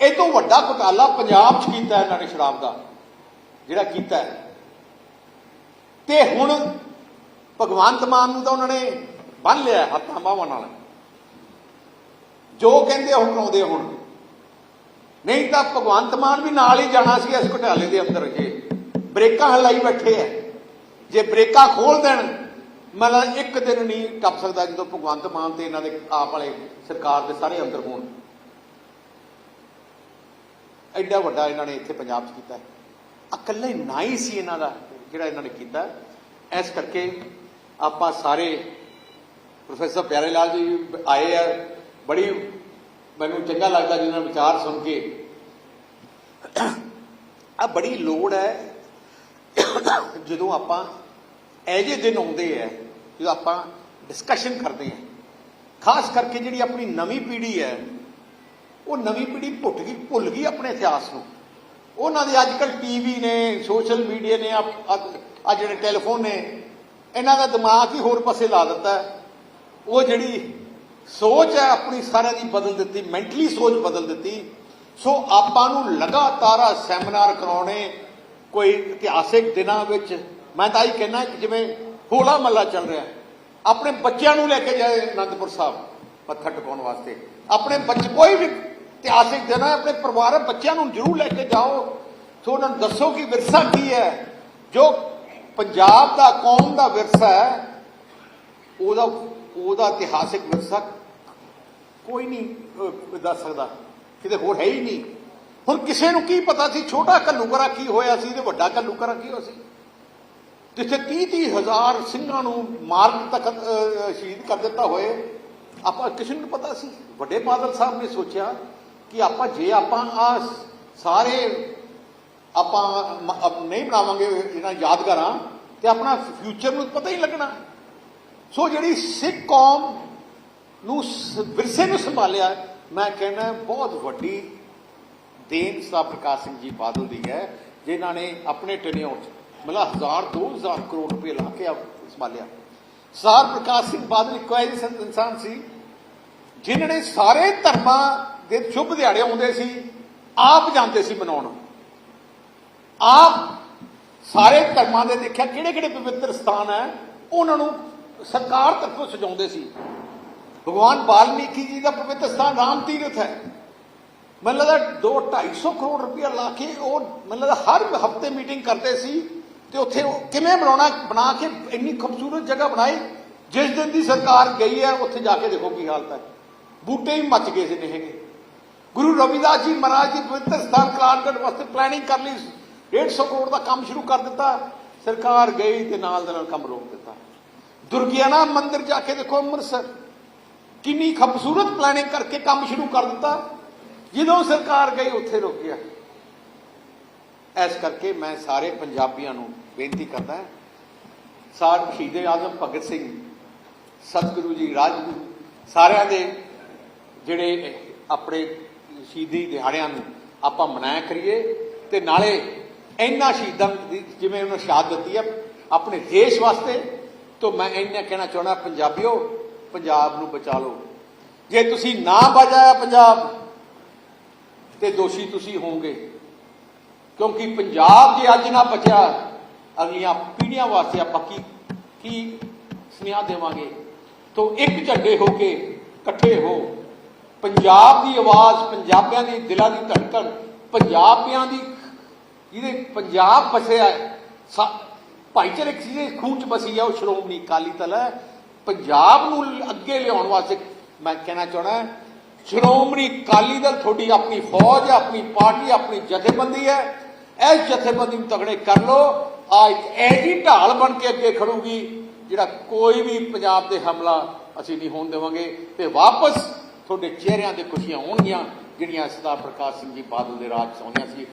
ਇਹ ਤੋਂ ਵੱਡਾ ਘੁਟਾਲਾ ਪੰਜਾਬ 'ਚ ਕੀਤਾ ਇਹਨਾਂ ਨੇ ਸ਼ਰਾਬ ਦਾ, ਜਿਹੜਾ ਕੀਤਾ ਤੇ ਹੁਣ ਭਗਵੰਤ ਮਾਨ ਨੂੰ ਤਾਂ ਉਹਨਾਂ ਨੇ ਬੰਨ ਲਿਆ ਹੱਥਾਂ ਬਾਹਾਂ ਨਾਲ। ਜੋ ਕਹਿੰਦੇ ਉਹ ਕਰਾਉਂਦੇ ਹੁਣ। ਨਹੀਂ ਤਾਂ ਭਗਵੰਤ ਮਾਨ ਵੀ ਨਾਲ ਹੀ ਜਾਣਾ ਸੀ ਇਸ ਘੁਟਾਲੇ ਦੇ ਅੰਦਰ ਜੇ ਬ੍ਰੇਕਾਂ ਹਲਾਈ ਬੈਠੇ ਐ ਜੇ ਬ੍ਰੇਕਾਂ ਖੋਲ ਦੇਣ, ਮਤਲਬ ਇੱਕ ਦਿਨ ਨਹੀਂ ਟੱਪ ਸਕਦਾ ਜਦੋਂ ਭਗਵੰਤ ਮਾਨ ਤੇ ਇਹਨਾਂ ਦੇ ਆਪ ਵਾਲੇ ਸਰਕਾਰ ਦੇ ਸਾਰੇ ਅੰਦਰ ਹੋਣ। ਐਡਾ ਵੱਡਾ ਇਹਨਾਂ ਨੇ ਇੱਥੇ ਪੰਜਾਬ 'ਚ ਕੀਤਾ। ਇਕੱਲੇ ਨਾ ਹੀ ਸੀ ਇਹਨਾਂ ਦਾ ਜਿਹੜਾ ਇਹਨਾਂ ਨੇ ਕੀਤਾ। ਇਸ ਕਰਕੇ ਆਪਾਂ ਸਾਰੇ ਪ੍ਰੋਫੈਸਰ ਪਿਆਰੇ ਲਾਲ ਜੀ ਆਏ ਆ, ਬੜੀ ਮੈਨੂੰ ਚੰਗਾ ਲੱਗਦਾ ਜਿਹਨਾਂ ਵਿਚਾਰ ਸੁਣ ਕੇ। ਆ ਬੜੀ ਲੋੜ ਹੈ, ਜਦੋਂ ਆਪਾਂ ਇਹ ਜਿਹੇ ਦਿਨ ਆਉਂਦੇ ਆ, ਜਦੋਂ ਆਪਾਂ ਡਿਸਕਸ਼ਨ ਕਰਦੇ ਆ। ਖਾਸ ਕਰਕੇ ਜਿਹੜੀ ਆਪਣੀ ਨਵੀਂ ਪੀੜ੍ਹੀ ਹੈ, ਉਹ ਨਵੀਂ ਪੀੜ੍ਹੀ ਭੁੱਟ ਗਈ, ਭੁੱਲ ਗਈ ਆਪਣੇ ਇਤਿਹਾਸ ਨੂੰ। ਉਹਨਾਂ ਦੇ ਅੱਜ ਕੱਲ ਟੀਵੀ ਨੇ ਸੋਸ਼ਲ ਮੀਡੀਆ ਨੇ ਆ ਜਿਹੜੇ ਟੈਲੀਫੋਨ ਨੇ ਇਹਨਾਂ ਦਾ ਦਿਮਾਗ ਹੀ ਹੋਰ ਪਾਸੇ ਲਾ ਦਿੱਤਾ ਉਹ ਜਿਹੜੀ ਸੋਚ ਹੈ, ਆਪਣੀ ਸਾਰਿਆਂ ਦੀ ਬਦਲ ਦਿੱਤੀ ਮੈਂਟਲੀ ਸੋਚ ਬਦਲ ਦਿੱਤੀ। ਸੋ ਆਪਾਂ ਨੂੰ ਲਗਾਤਾਰ ਸੈਮੀਨਾਰ ਕਰਾਉਣੇ ਕੋਈ ਇਤਿਹਾਸਿਕ ਦਿਨਾਂ ਵਿੱਚ। ਮੈਂ ਤਾਂ ਇਹ ਕਹਿਣਾ ਕਿ ਜਿਵੇਂ ਹੋਲਾ ਮਹੱਲਾ ਚੱਲ ਰਿਹਾ ਆਪਣੇ ਬੱਚਿਆਂ ਨੂੰ ਲੈ ਕੇ ਜਾਏ ਅਨੰਦਪੁਰ ਸਾਹਿਬ, ਮੱਥਾ ਟਿਕਾਉਣ ਵਾਸਤੇ। ਆਪਣੇ ਬੱਚੇ, ਕੋਈ ਵੀ ਇਤਿਹਾਸਿਕ ਦਿਨ ਹੈ, ਆਪਣੇ ਪਰਿਵਾਰ ਬੱਚਿਆਂ ਨੂੰ ਜ਼ਰੂਰ ਲੈ ਕੇ ਜਾਓ। ਸੋ ਉਹਨਾਂ ਨੂੰ ਦੱਸੋ ਕਿ ਵਿਰਸਾ ਕੀ ਹੈ, ਜੋ ਪੰਜਾਬ ਦਾ ਕੌਮ ਦਾ ਵਿਰਸਾ ਹੈ, ਉਹਦਾ ਉਹਦਾ ਇਤਿਹਾਸਿਕ ਵਿਰਸਾ ਕੋਈ ਨਹੀਂ ਦੱਸ ਸਕਦਾ। ਕਿਤੇ ਹੋਰ ਹੈ ਹੀ ਨਹੀਂ। ਹੁਣ ਕਿਸੇ ਨੂੰ ਕੀ ਪਤਾ ਸੀ ਛੋਟਾ ਘੱਲੂਕਰਾ ਕੀ ਹੋਇਆ ਸੀ ਤੇ ਵੱਡਾ ਘੱਲੂਕਰਾ ਕੀ ਹੋਇਆ ਸੀ? ਜਿੱਥੇ 30 30 ਹਜ਼ਾਰ ਸਿੰਘਾਂ ਨੂੰ ਮਾਰ ਤੱਕ ਸ਼ਹੀਦ ਕਰ ਦਿੱਤਾ ਹੋਏ, ਆਪਾਂ ਕਿਸੇ ਨੂੰ ਪਤਾ ਸੀ? ਵੱਡੇ ਬਾਦਲ ਸਾਹਿਬ ਨੇ ਸੋਚਿਆ ਕਿ ਆਪਾਂ, ਜੇ ਆਪਾਂ ਆ ਸਾਰੇ ਆਪਾਂ ਨਹੀਂ ਬਣਾਵਾਂਗੇ, ਇਹਨਾਂ ਯਾਦਗਾਰਾਂ ਤੇ ਆਪਣਾ ਫਿਊਚਰ ਨੂੰ ਪਤਾ ਹੀ ਨਹੀਂ ਲੱਗਣਾ। ਸੋ ਜਿਹੜੀ ਸਿੱਖ ਕੌਮ ਨੂੰ ਵਿਰਸੇ ਨੂੰ ਸੰਭਾਲਿਆ, ਮੈਂ ਕਹਿੰਦਾ ਬਹੁਤ ਵੱਡੀ ਦੇਨ ਸਾ ਪ੍ਰਕਾਸ਼ ਸਿੰਘ ਜੀ ਬਾਦਲ ਦੀ ਹੈ, ਜਿਨ੍ਹਾਂ ਨੇ ਆਪਣੇ ਟੈਨਿਓਰ 'ਚ ਮਤਲਬ ਹਜ਼ਾਰ, ਦੋ ਹਜ਼ਾਰ ਕਰੋੜ ਰੁਪਏ ਲਾ ਕੇ ਸੰਭਾਲਿਆ। ਸਾਰ ਪ੍ਰਕਾਸ਼ ਸਿੰਘ ਬਾਦਲ ਇੱਕ ਐਸੇ ਇਨਸਾਨ ਸੀ, ਜਿਨ੍ਹਾਂ ਨੇ ਸਾਰੇ ਧਰਮਾਂ ਦੇ ਸ਼ੁਭ ਦਿਹਾੜੇ ਆਉਂਦੇ ਸੀ, ਆਪ ਜਾਂਦੇ ਸੀ ਮਨਾਉਣ। ਆਪ ਸਾਰੇ ਧਰਮਾਂ ਦੇ ਦੇਖਿਆ ਕਿਹੜੇ ਕਿਹੜੇ ਪਵਿੱਤਰ ਸਥਾਨ ਹੈ, ਉਹਨਾਂ ਨੂੰ ਸਰਕਾਰ ਤਰਫੋਂ ਸਜਾਉਂਦੇ ਸੀ। ਭਗਵਾਨ ਵਾਲਮੀਕੀ ਜੀ ਦਾ ਪਵਿੱਤਰ ਸਥਾਨ ਰਾਮ ਤੀਰਥ ਹੈ। ਮੈਨੂੰ ਲੱਗਦਾ 2 250 ਕਰੋੜ ਰੁਪਇਆ ਲਾ ਕੇ ਉਹ ਮੈਨੂੰ ਲੱਗਦਾ ਹਰ ਹਫ਼ਤੇ ਮੀਟਿੰਗ ਕਰਦੇ ਸੀ ਤੇ ਉੱਥੇ ਉਹ ਕਿਵੇਂ ਬਣਾਉਣਾ, ਬਣਾ ਕੇ ਇੰਨੀ ਖੂਬਸੂਰਤ ਜਗ੍ਹਾ ਬਣਾਈ, ਜਿਸ ਦਿਨ ਦੀ ਸਰਕਾਰ ਗਈ ਹੈ, ਉੱਥੇ ਜਾ ਕੇ ਦੇਖੋ ਕੀ ਹਾਲਤ ਹੈ। ਬੂਟੇ ਵੀ ਮੱਚ ਗਏ ਸੀ ਨਹੀਂ ਹੈਗੇ ਗੁਰੂ ਰਵਿਦਾਸ ਜੀ ਮਹਾਰਾਜ ਜੀ ਪਵਿੱਤਰ ਸਥਾਨ ਕਲਾਨਗੜ੍ਹ ਵਾਸਤੇ ਪਲੈਨਿੰਗ ਕਰ ਲਈ 150 ਕਰੋੜ ਦਾ ਕੰਮ ਸ਼ੁਰੂ ਕਰ ਦਿੱਤਾ, ਸਰਕਾਰ ਗਈ ਤੇ ਨਾਲ ਦੇ ਨਾਲ ਕੰਮ ਰੋਕ ਦਿੱਤਾ। ਦੁਰਗਿਆਨਾ ਮੰਦਿਰ ਜਾ ਕੇ ਦੇਖੋ ਅੰਮ੍ਰਿਤਸਰ, ਕਿੰਨੀ ਖੂਬਸੂਰਤ ਪਲੈਨਿੰਗ ਕਰਕੇ ਕੰਮ ਸ਼ੁਰੂ ਕਰ ਦਿੱਤਾ। ਜਦੋਂ ਸਰਕਾਰ ਗਈ, ਉੱਥੇ ਰੁਕ ਗਿਆ ਇਸ ਕਰਕੇ ਮੈਂ ਸਾਰੇ ਪੰਜਾਬੀਆਂ ਨੂੰ ਬੇਨਤੀ ਕਰਦਾ ਹਾਂ ਸਾਰ ਸ਼ਹੀਦ ਆਜ਼ਮ ਭਗਤ ਸਿੰਘ, ਸਤਿਗੁਰੂ ਜੀ, ਰਾਜਗੁਰੂ, ਸਾਰਿਆਂ ਦੇ ਜਿਹੜੇ ਆਪਣੇ ਸ਼ਹੀਦੀ ਦਿਹਾੜਿਆਂ ਨੂੰ ਆਪਾਂ ਮਨਾਇਆ ਕਰੀਏ ਤੇ ਨਾਲੇ ਇੰਨਾ ਸ਼ਹੀਦਾਂ ਦੀ ਜਿਵੇਂ ਉਹਨਾਂ ਸ਼ਹਾਦਤ ਦਿੱਤੀ ਹੈ ਆਪਣੇ ਦੇਸ਼ ਵਾਸਤੇ, ਤੋਂ ਮੈਂ ਇੰਨਾ ਕਹਿਣਾ ਚਾਹੁੰਦਾ ਪੰਜਾਬੀਓ, ਪੰਜਾਬ ਨੂੰ ਬਚਾ ਲਓ। ਜੇ ਤੁਸੀਂ ਨਾ ਬਚਾਇਆ ਪੰਜਾਬ, ਤੇ ਦੋਸ਼ੀ ਤੁਸੀਂ ਹੋਵੋਗੇ। ਕਿਉਂਕਿ ਪੰਜਾਬ ਜੇ ਅੱਜ ਨਾ ਬਚਿਆ, ਅਗਲੀਆਂ ਪੀੜ੍ਹੀਆਂ ਵਾਸਤੇ ਆਪਾਂ ਕੀ ਕੀ ਸੁਨੇਹਾ ਦੇਵਾਂਗੇ? ਤੋਂ ਇੱਕ ਝੰਡੇ ਹੋ ਕੇ ਇਕੱਠੇ ਹੋ। ਪੰਜਾਬ ਦੀ ਆਵਾਜ਼ ਪੰਜਾਬੀਆਂ ਦੇ ਦਿਲਾਂ ਦੀ ਧੜਕਣ, ਪੰਜਾਬੀਆਂ ਦੀ ਜਿਹਦੇ ਪੰਜਾਬ ਫਸਿਆ ਭਾਈਚਾਰਕ ਜਿਹਦੇ ਖੂਨ ਚ ਬਸੀ ਹੈ ਉਹ ਸ਼੍ਰੋਮਣੀ ਅਕਾਲੀ ਦਲ ਹੈ। ਪੰਜਾਬ ਨੂੰ ਅੱਗੇ ਲਿਆਉਣ ਵਾਸਤੇ ਮੈਂ ਕਹਿਣਾ ਚਾਹਣਾ ਸ਼੍ਰੋਮਣੀ ਅਕਾਲੀ ਦਲ ਤੁਹਾਡੀ ਆਪਣੀ ਫੌਜ ਹੈ, ਆਪਣੀ ਪਾਰਟੀ, ਆਪਣੀ ਜਥੇਬੰਦੀ ਹੈ। ਇਸ ਜਥੇਬੰਦੀ ਨੂੰ ਤਗੜੇ ਕਰ ਲੋ ਆ ਇੱਕ ਐਜੀ ਢਾਲ ਬਣ ਕੇ ਅੱਗੇ ਖੜੂਗੀ, ਜਿਹੜਾ ਕੋਈ ਵੀ ਪੰਜਾਬ ਦੇ ਹਮਲਾ ਅਸੀਂ ਨਹੀਂ ਹੋਣ ਦੇਵਾਂਗੇ ਤੇ ਵਾਪਸ ਤੁਹਾਡੇ ਚਿਹਰਿਆਂ ਤੇ ਖੁਸ਼ੀਆਂ ਹੋਣਗੀਆਂ ਜਿਹੜੀਆਂ ਸਰਦਾਰ ਪ੍ਰਕਾਸ਼ ਸਿੰਘ ਜੀ ਬਾਦਲ ਦੇ ਰਾਜ 'ਚ ਆਉਂਦੀਆਂ ਸੀ।